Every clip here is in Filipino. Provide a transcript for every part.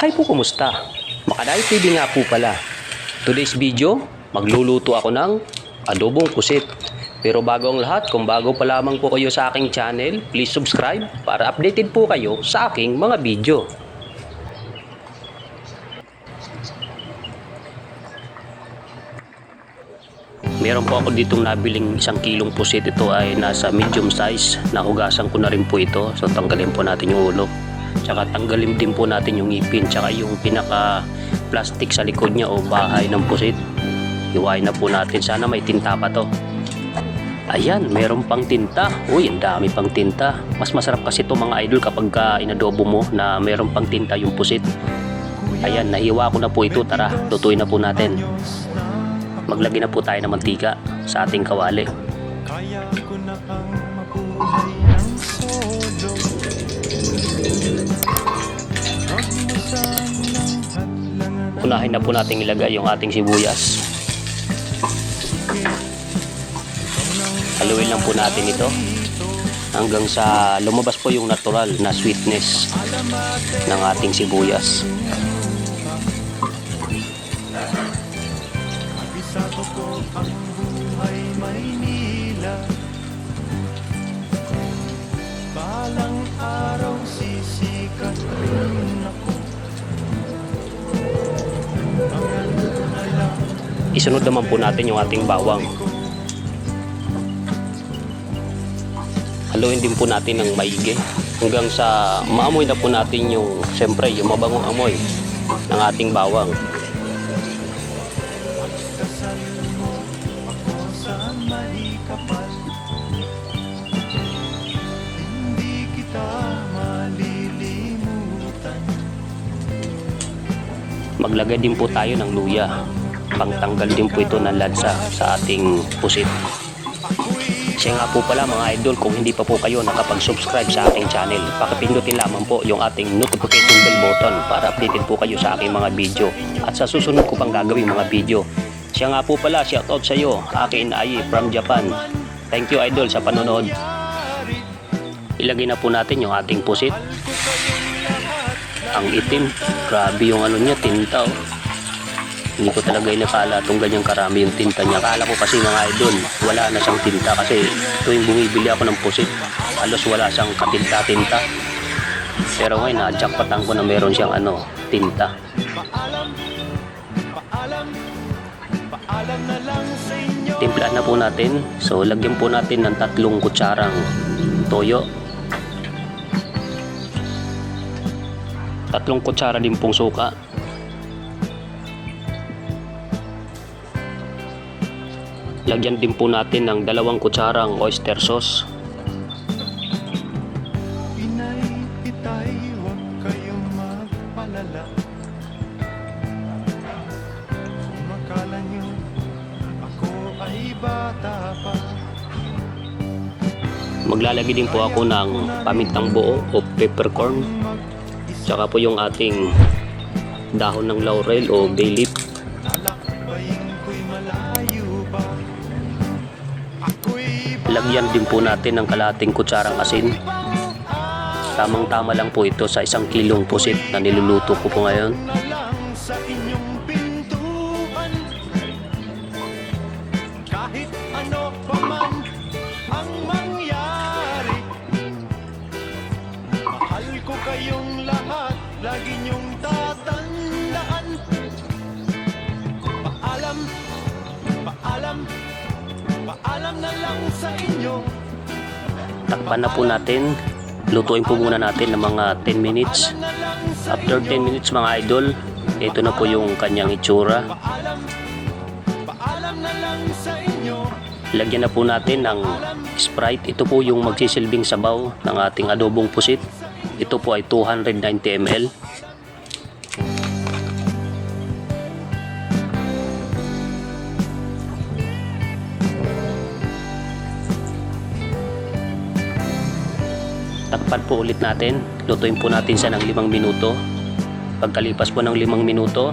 Hi po, kumusta? Makaday TV nga po pala. Today's video, magluluto ako ng adobong pusit. Pero bago ang lahat, kung bago pa lamang po kayo sa aking channel, please subscribe para updated po kayo sa aking mga video. Meron po ako ditong nabiling isang kilong pusit. Ito ay nasa medium size. Nahugasan ko na rin po ito. So tanggalin po natin yung ulo. Tsaka tanggalin din po natin yung ipin. Tsaka yung pinaka plastic sa likod niya o bahay ng pusit. Hiwain na po natin. Sana may tinta pa to. Ayan, meron pang tinta. Uy, ang dami pang tinta. Mas masarap kasi to mga idol kapag ka inadobo mo na meron pang tinta yung pusit. Ayan, nahiwa ko na po ito. Tara, lutuin na po natin. Maglagay na po tayo ng mantika sa ating kawali. Kaya ko na ang mabuhay ng solo Unahin na po natin ilagay yung ating sibuyas. Haluin lang po natin ito hanggang sa lumabas po yung natural na sweetness ng ating sibuyas. Balang araw sisikat Isunod naman po natin yung ating bawang. Haluin din po natin ng maigi hanggang sa maamoy na po natin yung, siyempre, yung mabangong amoy ng ating bawang. Maglagay din po tayo ng luya. Pangtanggal din po ito ng lansa sa ating pusit. Siya nga po pala mga idol, kung hindi pa po kayo nakapag-subscribe sa aking channel, pakipindutin lamang po yung ating notification bell button para updated po kayo sa aking mga video at sa susunod ko pang gagawin mga video. Siya nga po pala, shoutout sa iyo, akin ay from Japan. Thank you idol sa panonood. Ilagay na po natin yung ating pusit. Ang itim, grabe yung ano niya, tinta oh. Hindi ko talaga inakala itong ganyang karami yung tinta niya. Akala ko kasi mga idol, wala na siyang tinta kasi tuwing bumibili ako ng pusit, halos wala siyang katinta-tinta. Pero ngayon, na-jackpotan ko na meron siyang ano, tinta. Timplahan na po natin. So, lagyan po natin ng tatlong kutsarang toyo. Tatlong kutsara din pong suka. Lagyan din po natin ng dalawang kutsarang oyster sauce. Maglalagay din po ako ng pamintang buo o peppercorn. Tsaka po yung ating dahon ng laurel o bay leaf. Lagyan din po natin ng kalating kutsarang asin. Tamang tama lang po ito sa isang kilong pusit na niluluto ko po ngayon. ano kayong lahat, lagi niyong tatandaan Takpan na po natin. Lutuin po muna natin ng mga 10 minutes. After 10 inyo minutes mga idol, ito na po yung kanyang itsura. Lagyan na po natin ng Sprite. Ito po yung magsisilbing sabaw ng ating adobong pusit. Ito po ay 290 ml. Takpan po ulit natin. Lutuin po natin siya ng 5 minuto. Pagkalipas po ng 5 minuto,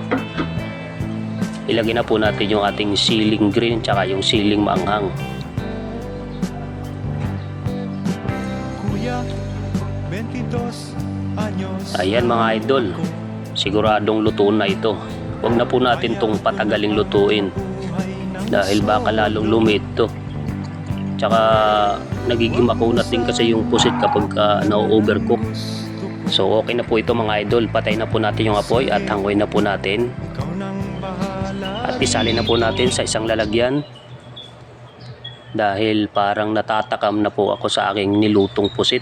ilagay na po natin yung ating siling green tsaka yung siling maanghang. Kuya, 22 anyos Ayan mga idol. Siguradong luto na ito. Huwag na po natin tong patagaling lutuin dahil baka lalong lumit to. Tsaka nagiging makunat din kasi yung pusit kapag uh, na-overcook. So okay na po ito mga idol. Patay na po natin yung apoy at hangoy na po natin. At isali na po natin sa isang lalagyan. Dahil parang natatakam na po ako sa aking nilutong pusit.